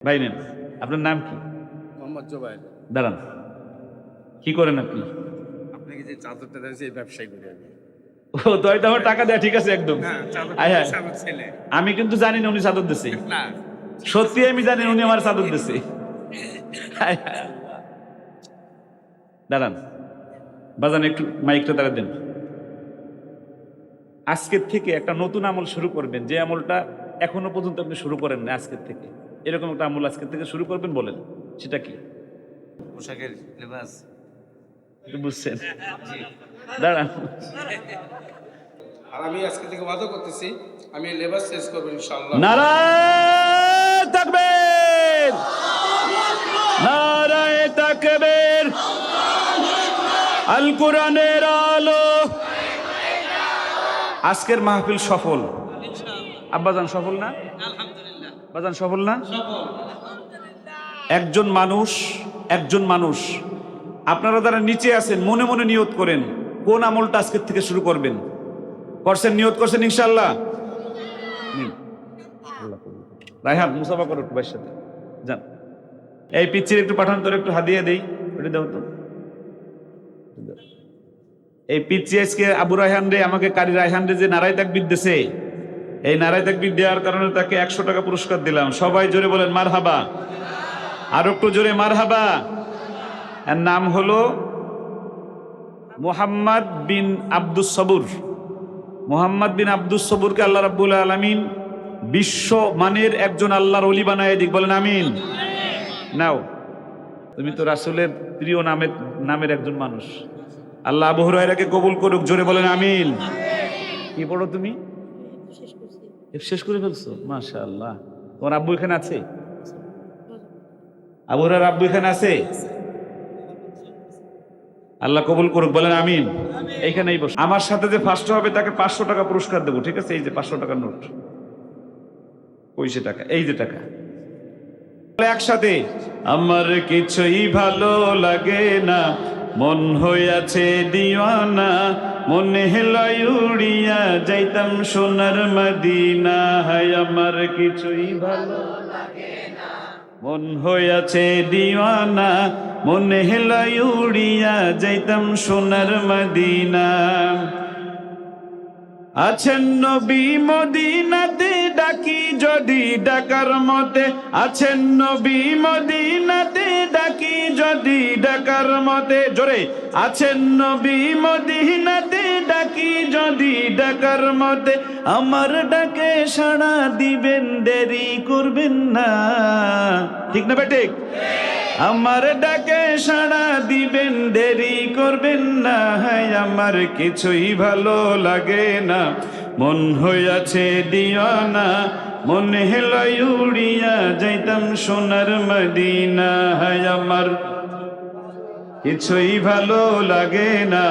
ভাই নেন আপনার নাম কি? মোহাম্মদ জোবাইর দাঁড়ান কি করেন আপনি? আপনাকে যে চাদরটা দিয়েছে এই ব্যবসায়ী করি আমি। ও আমার টাকা দেয় ঠিক আছে একদম। হ্যাঁ আমি কিন্তু জানি না উনি চাদর দিছে। সত্যি আমি জানি উনি আমার চাদর দিছে। দাঁড়ান বাজান একটু মাইকটা তারা দেন। আজকের থেকে একটা নতুন আমল শুরু করবেন। যে আমলটা এখনও পর্যন্ত আপনি শুরু করেন না আজকের থেকে। এরকম একটা আমল আজকের থেকে শুরু করবেন বলেন সেটা কি? পোশাকের লেবাস। বুঝছেন? দাঁড়ান। আর আমি আজকে থেকে ওয়াদা করতেছি আমি লেবাস চেঞ্জ করব ইনশাআল্লাহ। নারায় তাকবীর! নারায় তাকবীর! আল কোরআনের আলো! আজকের মাহফিল সফল। আব্বাজান সফল না? আব্বাজান সফল না? একজন মানুষ একজন মানুষ আপনারা যারা নিচে আছেন মনে মনে নিয়ত করেন কোন আমলটা আজকের থেকে শুরু করবেন? করছেন নিয়ত করছেন ইনশাল্লাহ। রায়হান মুসাফা করো একটু ভাইয়ের সাথে। যান। এই পিচ্ছির একটু পাঠান তোর একটু হাদিয়া দেই। ওটা দাও তো। এই পিচ্ছি আজকে আবু রায়হান রে আমাকে কারি রায়হান রে যে নারায় তাকবির দিছে। এই নারায় তাকবির দেওয়ার কারণে তাকে একশো টাকা পুরস্কার দিলাম। সবাই জোরে বলেন মার হাবা আর একটু জোরে মার হাবা এর নাম হলো মোহাম্মদ বিন আব্দুস সবুর। মোহাম্মদ বিন আব্দুস সবুরকে আল্লাহ রাব্বুল আলামিন বিশ্ব মানের একজন আল্লাহর অলি বানায় দিক। বলেন, আমিন। নাও, তুমি তো রাসূলের প্রিয় নামের নামের একজন মানুষ। আল্লাহ আবু হুরায়রাকে কবুল করুক, জোরে বলেন, আমিন। কি পড়ো তুমি? শেষ করে ফেলছো? মাশাআল্লাহ। তোমার আব্বু এখানে আছে? আবু হুরায়রা আব্বু এখানে আছে? আল্লাহ কবুল করুক বলেন আমিন। এইখানেই বস। আমার সাথে যে ফার্স্ট হবে তাকে পাঁচশো টাকা পুরস্কার দেবো ঠিক আছে? এই যে পাঁচশো টাকার নোট। পয়সা টাকা এই যে টাকা। একসাথে আমার কিছুই ভালো লাগে না মন হইয়াছে দিওয়ানা, মনে হেলাই উড়িয়া, যাইতাম সোনার মদিনা, হায় আমার কিছুই ভালো মন হইয়াছে দিওয়ানা, মনে হেলাই উড়িয়া, যাইতাম সোনার মদিনা। আছেন নবী মদিনাতে, ডাকি যদি ডাকার মতে। আছেন নবী মদিনাতে মতে জোরে, আছেন নবী মদিনাতে, ডাকি যদি ডাকার মতে, আমার ডাকে সাড়া দিবেন, দেরি করবেন না। ঠিক না বেঠিক? আমার ডাকে সাড়া দিবেন, দেরি করবেন না। হায়, আমার কিছুই ভালো লাগে না। মন হইয়াছে দিও না মনে হেলাই উড়িয়া যাইতাম সোনার মদিনা। হায়, আমার কিছুই ভালো লাগে না।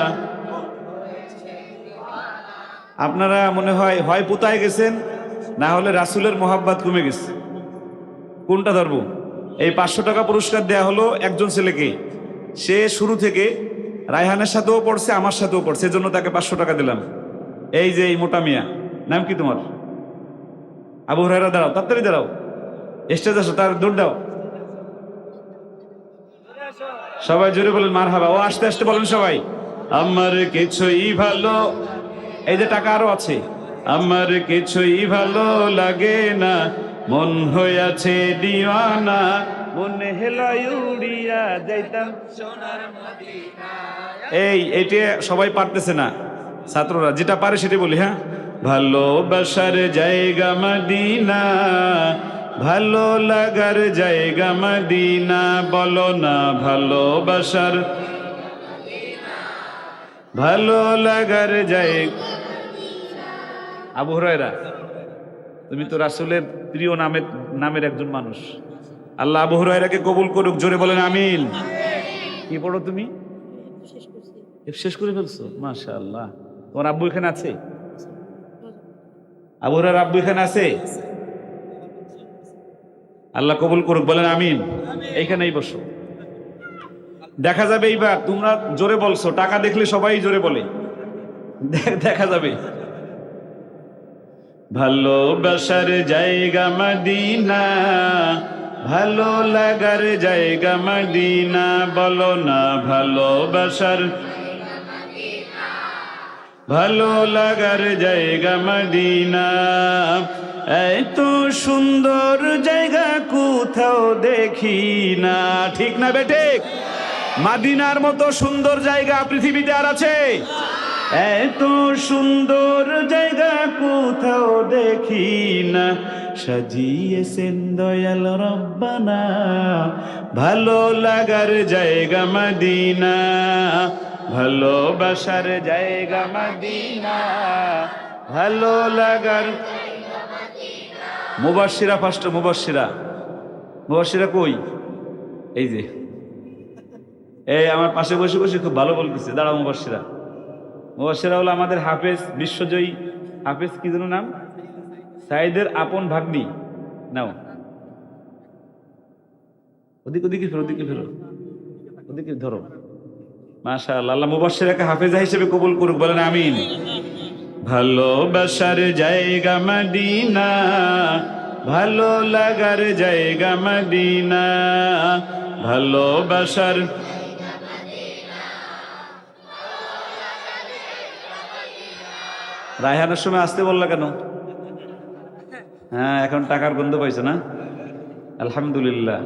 আপনারা মনে হয় হয় পোতায় গেছেন, না হলে রাসুলের মোহাব্বাত কমে গেছে। কোনটা ধরবো? এই পাঁচশো টাকা পুরস্কার দেয়া হলো একজন ছেলেকে। সে শুরু থেকে রায়হানের সাথেও পড়ছে, আমার সাথেও পড়ছে এজন্য তাকে পাঁচশো টাকা দিলাম। এই যে এই মোটা মিয়া, নাম কি তোমার? আবু হরাইরা দাঁড়াও, তাড়াতাড়ি দাঁড়াও। স্টেজ আসো, তার দৌড় দাও। সবাই জোরে বলেন মার হাবা ও আস্তে আস্তে বলেন সবাই। আমার কিছুই ভালো এই যে টাকা আরও আছে। আমার কিছুই ভালো লাগে না মন হইয়াছে দিওয়ানা মনে হেলাই উড়িয়া যাইতাম। এই এটা সবাই পারতেছে না ছাত্ররা যেটা পারে সেটা বলি হ্যাঁ? ভালোবাসার জায়গা মদিনা ভালো লাগার জায়গা মদিনা বলো না ভালোবাসার। ভালো লাগার জায়গা আবু হরাইরা তুমি তো রাসূলের প্রিয় নামের নামের একজন মানুষ। আল্লাহ আবু হুরায়রাকে কবুল করুক জোরে বলেন আমিন। কি পড়ো তুমি? শেষ করে ফেলছো? মাশাআল্লাহ। তোমার আব্বু এখানে আছে? আবু হুরায়রা আব্বু এখানে আছে। আল্লাহ কবুল করুক বলেন আমিন। এইখানেই বসো। দেখা যাবে এইবার তোমরা জোরে বলছো টাকা দেখলে সবাই জোরে বলে। দেখা যাবে। ভালোবাসার জায়গা মদিনা ভালো লাগার জায়গা মদিনা বলো না ভালোবাসার ভালো লাগার জায়গা মদিনা। এত সুন্দর জায়গা, কোথাও দেখি না। ঠিক না বেটে মাদিনার মতো সুন্দর জায়গা পৃথিবীতে আর আছে? এত সুন্দর জায়গা, কোথাও দেখি না। সাজিয়েছেন দয়াল রব্বানা। ভালো লাগার জায়গা মদিনা। ভালোবাসার জায়গা মদিনা। ভালো লাগার মুবাসিরা ফার্স্ট মুবাসিরা মুবাসিরা কই? এই যে। এই আমার পাশে বসে বসে খুব ভালো বলতেছে। দাঁড়া মুবাসিরা মুবাসিরা হলো আমাদের হাফেজ, বিশ্বজয়ী হাফেজ, কি যেন নাম? সাইদের আপন ভাগ্নি। নাও। ওদিকে ওদিকে ফেরো ওদিকে ফেরো। ওদিকে ধরো। মাশা আল্লাহ হাফেজা হিসেবে কবুল করুক, বলেন আমিন। ভালোবাসার জায়গা মদিনা, ভালো লাগার জায়গা মদিনা, ভালোবাসার রায়হানের সময় আসতে বললা কেন? হ্যাঁ এখন টাকার গন্ধ পাইছে না? আলহামদুলিল্লাহ।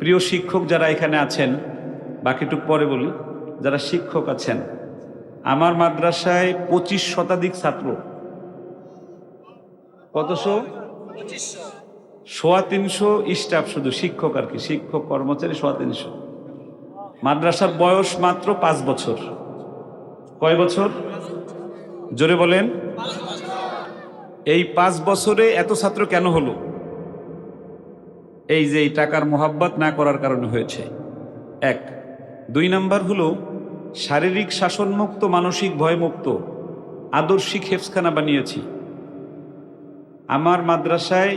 প্রিয় শিক্ষক যারা এখানে আছেন, বাকিটুক পরে বলি। যারা শিক্ষক আছেন, আমার মাদ্রাসায় পঁচিশ শতাধিক ছাত্র। কতশো সোয়া তিনশো, স্টাফ শুধু, শিক্ষক আর কি, শিক্ষক, কর্মচারী সোয়া তিনশো। মাদ্রাসার বয়স মাত্র পাঁচ বছর। কয় বছর? জোরে বলেন। এই পাঁচ বছরে এত ছাত্র কেন হলো? এই যে এই টাকার মোহাব্বত না করার কারণে হয়েছে। এক দুই নাম্বার হলো, শারীরিক শাসনমুক্ত, মানসিক ভয়মুক্ত, আদর্শিক হেফসখানা বানিয়েছি। আমার মাদ্রাসায়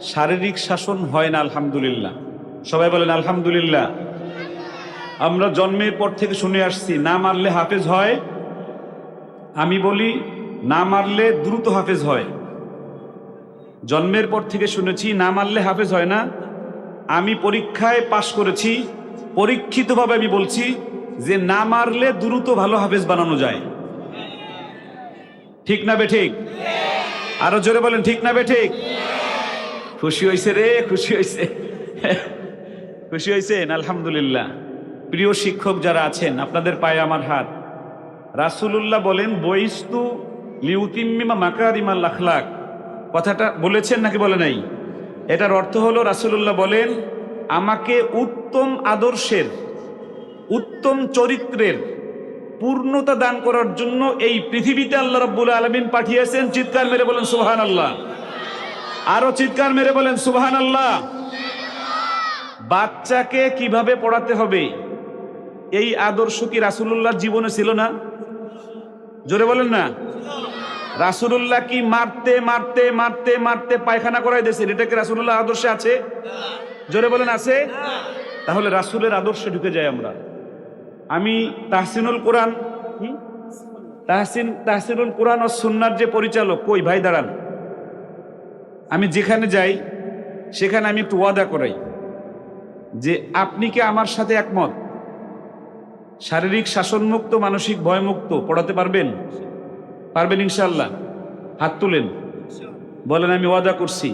শারীরিক শাসন হয় না, আলহামদুলিল্লাহ। সবাই বলেন, আলহামদুলিল্লাহ। আমরা জন্মের পর থেকে শুনে আসছি, না মারলে হাফেজ হয়। আমি বলি, না মারলে দ্রুত হাফেজ হয়। জন্মের পর থেকে শুনেছি, না মারলে হাফেজ হয় না। আমি পরীক্ষায় পাশ করেছি পরীক্ষিতভাবে আমি বলছি যে না মারলে দ্রুত ভালো হাফেজ বানানো যায়। ঠিক না বে ঠিক? আরও জোরে বলেন, ঠিক না বে ঠিক? খুশি হয়েছে রে, খুশি হয়েছে খুশি হয়েছেন আলহামদুলিল্লাহ। প্রিয় শিক্ষক যারা আছেন, আপনাদের পায়ে আমার হাত। রাসুলুল্লাহ বলেন বইস্তু লিউতিম্মিমা মাকারিমাল আখলাক। কথাটা বলেছেন নাকি বলে নাই? এটার অর্থ হলো, রাসুলুল্লাহ বলেন আমাকে উত্তম আদর্শের, উত্তম চরিত্রের পূর্ণতা দান করার জন্য এই পৃথিবীতে আল্লাহ রব্বুল আলমিন পাঠিয়েছেন। চিৎকার মেরে বলেন সুবহান আল্লাহ আরও চিৎকার মেরে বলেন সুবহান আল্লাহ বাচ্চাকে কীভাবে পড়াতে হবে? এই আদর্শ কি রাসুলুল্লাহর জীবনে ছিল না? জোরে বলেন না। রাসুলুল্লাহ কি মারতে মারতে মারতে মারতে পায়খানা করাই দিয়েছেন? এটা কি রাসুলুল্লাহ আদর্শে আছে? জোরে বলেন, আছে? তাহলে রাসুলের আদর্শে ঢুকে যাই আমরা। আমি তাহসিনুল কোরআন তাহসিন, তাহসিনুল কোরআন ও সুন্নার যে পরিচালক, কই? ভাই, দাঁড়ান। আমি যেখানে যাই, সেখানে আমি একটু ওয়াদা করাই যে আপনি কি আমার সাথে একমত? শারীরিক শাসনমুক্ত, মানসিক ভয়মুক্ত, পড়াতে পারবেন? পারবেন ইনশাল্লাহ হাত তুলেন। বলেন, আমি ওয়াদা করছি।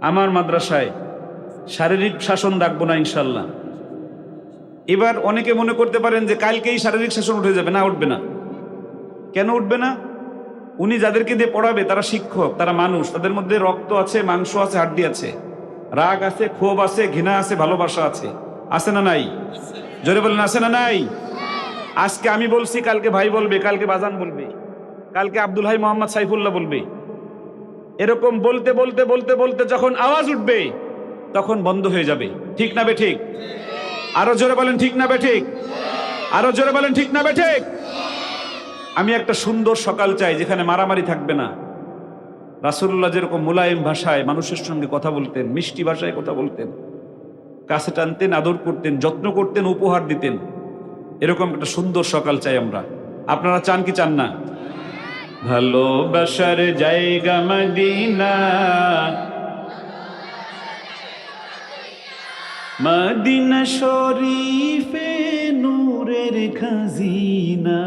আমার মাদ্রাসায় শারীরিক শাসন রাখব না ইনশাল্লাহ। এবার অনেকে মনে করতে পারেন যে কালকেই শারীরিক শাসন উঠে যাবে, না উঠবে না। কেন উঠবে না? উনি যাদেরকে দিয়ে পড়াবে, তারা শিক্ষক, তারা মানুষ, তাদের মধ্যে রক্ত আছে, মাংস আছে, হাড্ডি আছে। রাগ আছে, ক্ষোভ আছে, ঘৃণা আছে, ভালোবাসা আছে। আছে না নাই? জোরে বলেন, আছে না নাই? আজকে আমি বলছি, কালকে ভাই বলবে, কালকে বাজান বলবে, কালকে আব্দুল হাই মোহাম্মদ সাইফুল্লাহ বলবে। এরকম বলতে বলতে বলতে বলতে যখন আওয়াজ উঠবে তখন বন্ধ হয়ে যাবে। ঠিক না বে ঠিক? আরও জোরে বলেন, ঠিক না বে ঠিক? আরও জোরে বলেন, ঠিক না বে ঠিক? আমি একটা সুন্দর সকাল চাই যেখানে মারামারি থাকবে না। রাসুল্লাহ যেরকম মোলায়েম ভাষায় মানুষের সঙ্গে কথা বলতেন, মিষ্টি ভাষায় কথা বলতেন, কাছে টানতেন, আদর করতেন, যত্ন করতেন, উপহার দিতেন, এরকম একটা সুন্দর সকাল চাই আমরা। আপনারা চান কি চান না? ভালোবাসার জায়গা মদিনা মদিনা শরীফে নূরের খাজিনা।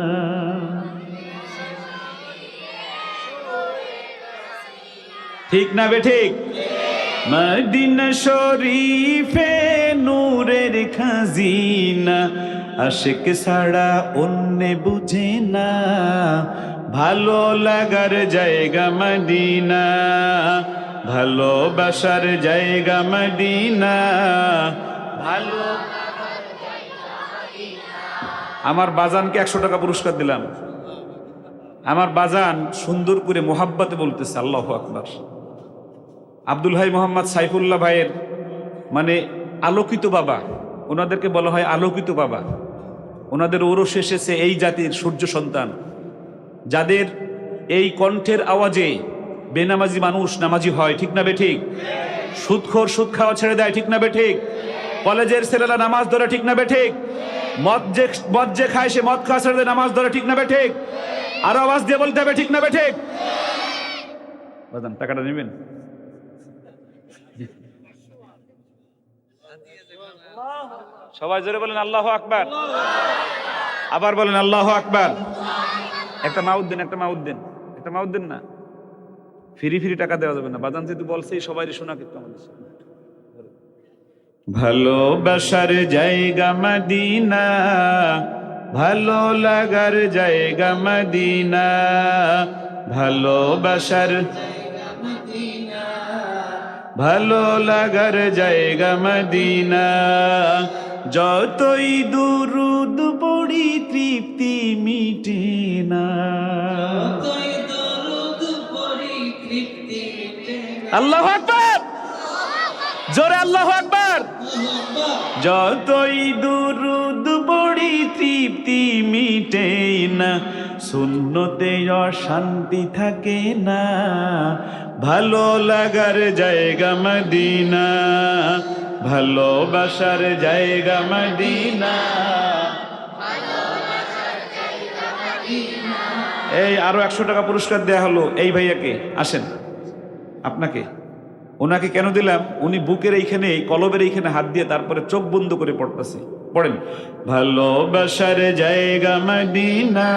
ঠিক না বে ঠিক? মদিনা শরীফে নূরের খাজিনা। আশেক ছাড়া অন্য বুঝে না। ভালো লাগার জায়গা মদিনা। ভালোবাসার জায়গা মদিনা। ভালো আমার বাজানকে একশো টাকা পুরস্কার দিলাম। আমার বাজান সুন্দর করে মোহাব্বতে বলতেছে, আল্লাহ আকবার। আব্দুল ভাই মোহাম্মদ সাইফুল্লাহ ভাইয়ের মানে আলোকিত বাবা, ওনাদেরকে বলা হয় আলোকিত বাবা। ওনাদের ওরস এসেছে এই জাতির সূর্য সন্তান। যাদের এই কণ্ঠের আওয়াজে বেনামাজি মানুষ নামাজি হয়, ঠিক না বে ঠিক? সুদখোর সুদ খাওয়া ছেড়ে দেয়, ঠিক না বে ঠিক? কলেজের ছেলেরা নামাজ ধরে, ঠিক না বে ঠিক? মদ যে মদ যে খায় সে মদ খাওয়া ছেড়ে দেয়, নামাজ ধরে, ঠিক না বে ঠিক? আরও আওয়াজ দিয়ে বলতে হবে, ঠিক না বে ঠিক? টাকাটা নেবেন? সবাই জোরে বলেন, আল্লাহ আকবার। আবার বলেন, আল্লাহ আকবার। একটা মাউদ্দিন একটা মাউদ্দিন একটা মাউদ্দিন না। ফ্রি ফ্রি টাকা দেওয়া যাবে না। বাদান যেহেতু বলছে সবাই শোনা কিন্তু আমাদের ভালোবাসার জায়গা মদিনা, ভালো লাগার জায়গা মদিনা, ভালোবাসার ভালো লাগার জায়গা মদিনা। যতই দুরুদ পড়ি, তৃপ্তি মিটে না। আল্লাহ আকবার। জোরে আল্লাহ আকবার। যতই দুরুদ পড়ি তৃপ্তি মিটে না, শূন্যতে অশান্তি থাকে না, ভালো লাগার জায়গা মদিনা, ভালোবাসার জায়গা মদিনা। এই আরও একশো টাকা পুরস্কার দেয়া হলো এই ভাইয়াকে, আসেন। আপনাকে? ওনাকে কেন দিলাম? উনি বুকের এইখানে কলবের এইখানে হাত দিয়ে তারপরে চোখ বন্ধ করে পড়তেছে। পড়েন। ভালোবাসার জায়গা মদিনা।